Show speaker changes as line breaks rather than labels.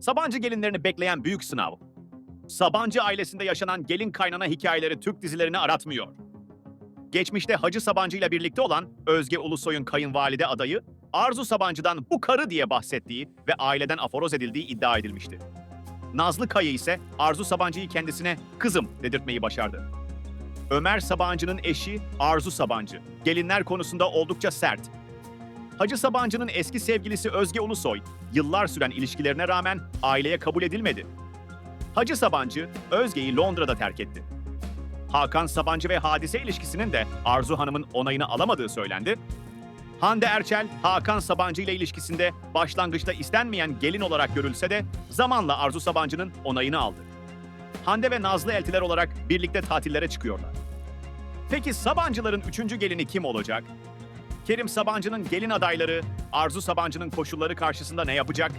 Sabancı gelinlerini bekleyen büyük sınav. Sabancı ailesinde yaşanan gelin kaynana hikayeleri Türk dizilerini aratmıyor. Geçmişte Hacı Sabancı ile birlikte olan Özge Ulusoy'un kayınvalide adayı Arzu Sabancı'dan bu karı diye bahsettiği ve aileden aforoz edildiği iddia edilmişti. Nazlı Kaya ise Arzu Sabancı'yı kendisine kızım dedirtmeyi başardı. Ömer Sabancı'nın eşi Arzu Sabancı, gelinler konusunda oldukça sert. Hacı Sabancı'nın eski sevgilisi Özge Ulusoy, yıllar süren ilişkilerine rağmen aileye kabul edilmedi. Hacı Sabancı, Özge'yi Londra'da terk etti. Hakan Sabancı ve Hadise ilişkisinin de Arzu Hanım'ın onayını alamadığı söylendi. Hande Erçel, Hakan Sabancı ile ilişkisinde başlangıçta istenmeyen gelin olarak görülse de zamanla Arzu Sabancı'nın onayını aldı. Hande ve Nazlı eltiler olarak birlikte tatillere çıkıyorlar. Peki Sabancıların üçüncü gelini kim olacak? Kerim Sabancı'nın gelin adayları, Arzu Sabancı'nın koşulları karşısında ne yapacak?